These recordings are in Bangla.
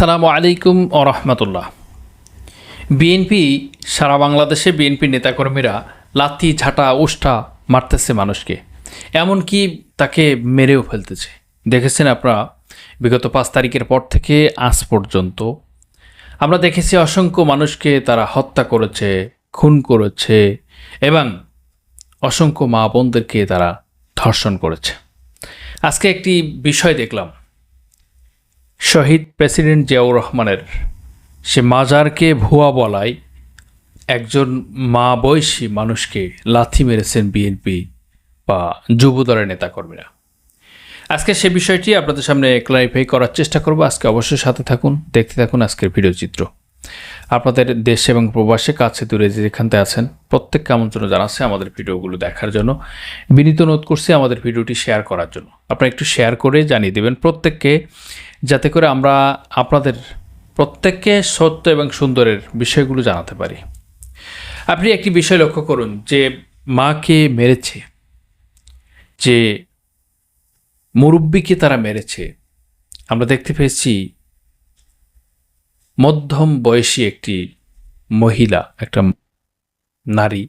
আসসালামু আলাইকুম ও রহমতুল্লাহ। বিএনপি, সারা বাংলাদেশে বিএনপি নেতাকর্মীরা লাথি, ঝাঁটা, উষ্ঠা মারতেছে মানুষকে। এমনকি তাকে মেরেও ফেলতেছে। দেখেছেন আপনারা, বিগত পাঁচ তারিখের পর থেকে আজ পর্যন্ত আমরা দেখেছি অসংখ্য মানুষকে তারা হত্যা করেছে, খুন করেছে এবং অসংখ্য মা বোনদেরকে তারা ধর্ষণ করেছে। আজকে একটি বিষয় দেখলাম। শহীদ প্রেসিডেন্ট জিয়াউর রহমানের। সে মাজারকে ভুয়া বলায় একজন মা বয়সী মানুষকে লাথি মেরেছেন বিএনপি বা যুবদলের নেতাকর্মীরা। আজকে সে বিষয়টি আপনাদের সামনে ক্লারিফাই করার চেষ্টা করব। আজকে অবশ্যই সাথে থাকুন, দেখতে থাকুন আজকের ভিডিও চিত্র। আপনাদের দেশ এবং প্রবাসে কাছে দূরে যেখানতে আছেন, প্রত্যেককে আমন্ত্রণ জানাচ্ছে আমাদের ভিডিওগুলো দেখার জন্য। বিনীত অনুরোধ করছি আমাদের ভিডিওটি শেয়ার করার জন্য। আপনারা একটু শেয়ার করে জানিয়ে দেবেন প্রত্যেককে যাতে করে আমরা আপনাদের প্রত্যেককে সত্য এবং সুন্দরের বিষয়গুলো জানাতে পারি। আপনি একটি বিষয় লক্ষ্য করুন, যে মাকে মেরেছে, যে মুরব্বীকে তারা মেরেছে, আমরা দেখতে পেয়েছি মধ্যম বয়সী একটি মহিলা, একটা নারী।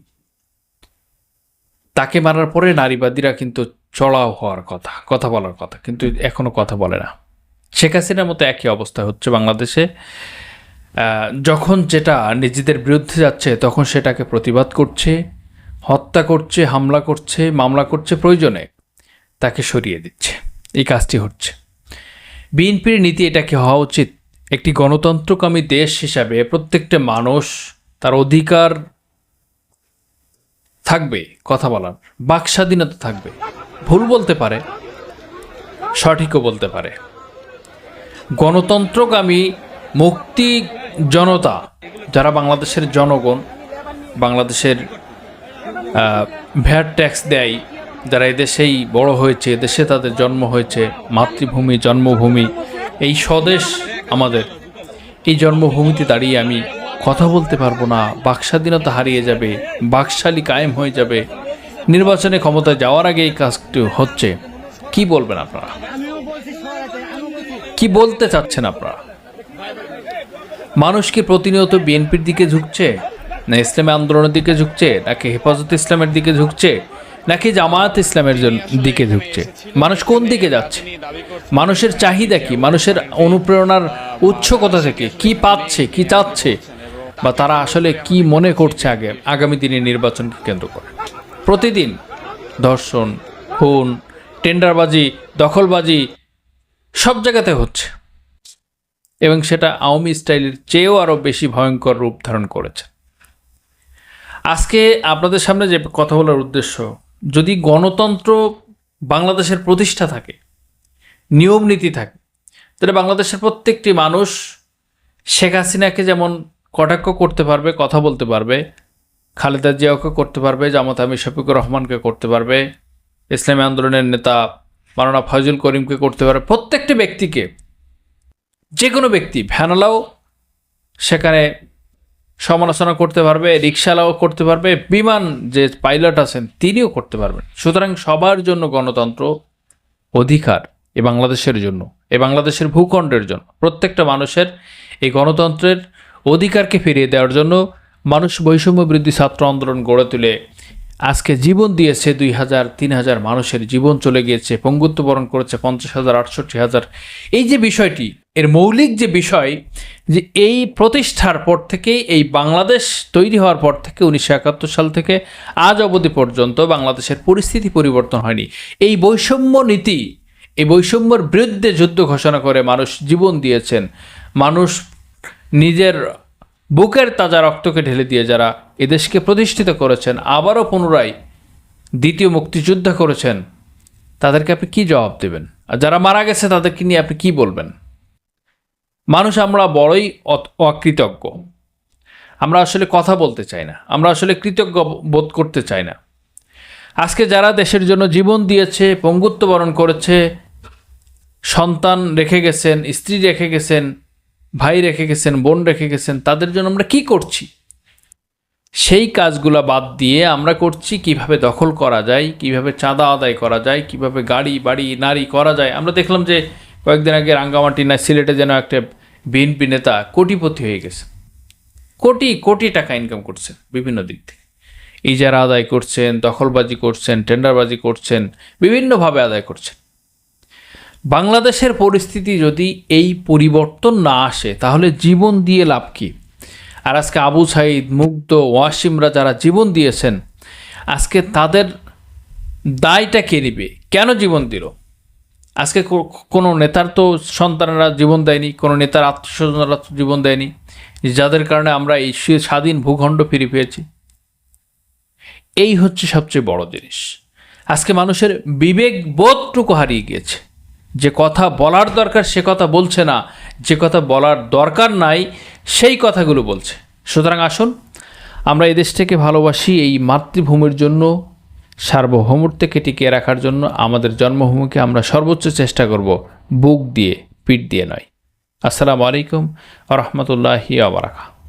তাকে মারার পরে নারীবাদীরা কিন্তু চড়াও হওয়ার কথা কথা বলার কথা, কিন্তু এখনও কথা বলে না। শেখ হাসিনার মতো একই অবস্থা হচ্ছে বাংলাদেশে। যখন যেটা নিজেদের বিরুদ্ধে যাচ্ছে, তখন সেটাকে প্রতিবাদ করছে, হত্যা করছে, হামলা করছে, মামলা করছে, প্রয়োজনে তাকে সরিয়ে দিচ্ছে। এই কাজটি হচ্ছে। বিএনপির নীতি এটা কি হওয়া উচিত? একটি গণতন্ত্রকামী দেশ হিসাবে প্রত্যেকটা মানুষ তার অধিকার থাকবে, কথা বলার। বাক স্বাধীনতা থাকবে। ভুল বলতে পারে, সঠিকও বলতে পারে। গণতন্ত্রকামী মুক্তি জনতা, যারা বাংলাদেশের জনগণ, বাংলাদেশের ভ্যাট ট্যাক্স দেয়, যারা এদেশেই বড় হয়েছে এদেশে তাদের জন্ম হয়েছে, মাতৃভূমি, জন্মভূমি, এই স্বদেশ আমাদের। এই জন্মভূমিতে দাঁড়িয়ে আমি কথা বলতে পারব না, বাকস্বাধীনতা হারিয়ে যাবে, বাকশালী কায়েম হয়ে যাবে। নির্বাচনে ক্ষমতায় যাওয়ার আগে এই কাজটি হচ্ছে। কি বলবেন আপনারা? কি বলতে চাচ্ছেন আপনারা? মানুষ কি প্রতিনিয়ত বিএনপির দিকে ঝুঁকছে? না ইসলামী আন্দোলনের দিকে ঝুঁকছে? নাকি হেফাজত ইসলামের দিকে ঝুঁকছে? নাকি জামায়াত ইসলামের দিকে ঝুঁকছে? মানুষ কোন দিকে যাচ্ছে? মানুষের চাহিদা কি? মানুষের অনুপ্রেরণার উৎস কোথা থেকে কি পাচ্ছে, কি চাচ্ছে? বা তারা আসলে কি মনে করছে আগে, আগামী দিনে নির্বাচনকে কেন্দ্র করে? প্রতিদিন ধর্ষণ, খুন, টেন্ডারবাজি, দখলবাজি সব জায়গাতে হচ্ছে। এবং সেটা আওয়ামী স্টাইলের চেয়েও আরও বেশি ভয়ঙ্কর রূপ ধারণ করেছে। আজকে আপনাদের সামনে যে কথা বলার উদ্দেশ্য, যদি গণতন্ত্র বাংলাদেশের প্রতিষ্ঠা থাকে, নিয়ম নীতি থাকে, তাহলে বাংলাদেশের প্রত্যেকটি মানুষ শেখ হাসিনাকে যেমন কটাক্ষ করতে পারবে, কথা বলতে পারবে, খালেদা জিয়াকে করতে পারবে, জামাত আমি শফিকুর রহমানকে করতে পারবে, ইসলামী আন্দোলনের নেতা মারানা ফয়জুল করিমকে করতে পারবে প্রত্যেকটি ব্যক্তিকে যে কোনো ব্যক্তি ভ্যানালাও সেখানে সমালোচনা করতে পারবে রিক্সালাও করতে পারবে, বিমান যে পাইলট আছেন তিনিও করতে পারবেন। সুতরাং সবার জন্য গণতন্ত্র অধিকার এ বাংলাদেশের জন্য, এ বাংলাদেশের ভূখণ্ডের জন্য। প্রত্যেকটা মানুষের এই গণতন্ত্রের অধিকারকে ফিরিয়ে দেওয়ার জন্য মানুষ বৈষম্য বৃদ্ধি ছাত্র আন্দোলন গড়ে তুলে আজকে জীবন দিয়েছে দুই হাজার, তিন হাজার মানুষের জীবন চলে গিয়েছে, পঙ্গুত্ব বরণ করেছে পঞ্চাশ হাজার, আটষট্টি হাজার। এই যে বিষয়টি, এর মৌলিক যে বিষয়, যে এই প্রতিষ্ঠার পর থেকেই, এই বাংলাদেশ তৈরি হওয়ার পর থেকে উনিশশো একাত্তর সাল থেকে আজ অবধি পর্যন্ত বাংলাদেশের পরিস্থিতি পরিবর্তন হয়নি। এই বৈষম্য নীতি, এই বৈষম্যর বিরুদ্ধে যুদ্ধ ঘোষণা করে মানুষ জীবন দিয়েছেন। মানুষ নিজের বুকের তাজা রক্তকে ঢেলে দিয়ে যারা এদেশকে প্রতিষ্ঠিত করেছেন, আবারও পুনরায় দ্বিতীয় মুক্তিযুদ্ধ করেছেন, তাদেরকে আপনি কি জবাব দেবেন? আর যারা মারা গেছে, তাদেরকে নিয়ে আপনি কি বলবেন? মানুষ আমরা বড়ই অকৃতজ্ঞ। আমরা আসলে কথা বলতে চাই না। আমরা আসলে কৃতজ্ঞ বোধ করতে চাই না। আজকে যারা দেশের জন্য জীবন দিয়েছে, পঙ্গুত্ব বরণ করেছে, সন্তান রেখে গেছেন, স্ত্রী রেখে গেছেন ভাই রেখে গেছেন, বোন রেখে গেছেন, তাদের জন্য আমরা কি করছি? সেই কাজগুলা বাদ দিয়ে আমরা করছি, কীভাবে দখল করা যায়, কীভাবে চাঁদা আদায় করা যায়, কীভাবে গাড়ি, বাড়ি, নারী করা যায়। আমরা দেখলাম যে কয়েকদিন আগে রাঙ্গামাটি না, সিলেটে যেন একটা বিএনপি নেতা কোটিপতি হয়ে গেছে। কোটি কোটি টাকা ইনকাম করছেন বিভিন্ন দিক থেকে। ইজারা আদায় করছেন, দখলবাজি করছেন, টেন্ডারবাজি করছেন, বিভিন্নভাবে আদায় করছেন। বাংলাদেশের পরিস্থিতি যদি এই পরিবর্তন না আসে, তাহলে জীবন দিয়ে লাভ কি? আর আজকে আবু সাইদ, মুগ্ধ, ওয়াসিমরা যারা জীবন দিয়েছেন, আজকে তাদের দায়টা কে নিবে? কেন জীবন দিল? আজকে কোনো নেতার তো সন্তানেরা জীবন দেয়নি, কোনো নেতার আত্মীয়স্বজনরা তো জীবন দেয়নি, যাদের কারণে আমরা এই স্বাধীন ভূখণ্ড ফিরে পেয়েছি। এই হচ্ছে সবচেয়ে বড় জিনিস। আজকে মানুষের বিবেক বোধটুকু হারিয়ে গিয়েছে। যে কথা বলার দরকার, সে কথা বলছে না। যে কথা বলার দরকার নাই, সেই কথাগুলো বলছে। সুতরাং আসুন, আমরা এই দেশটাকে ভালোবাসি এই মাতৃভূমির জন্য, সার্বভৌমত্বকে টিকিয়ে রাখার জন্য। আমাদের জন্মভূমিকে আমরা সর্বোচ্চ চেষ্টা করব, বুক দিয়ে, পিঠ দিয়ে নয়। আসসালামু আলাইকুম রহমতুল্লাহি আবরাকা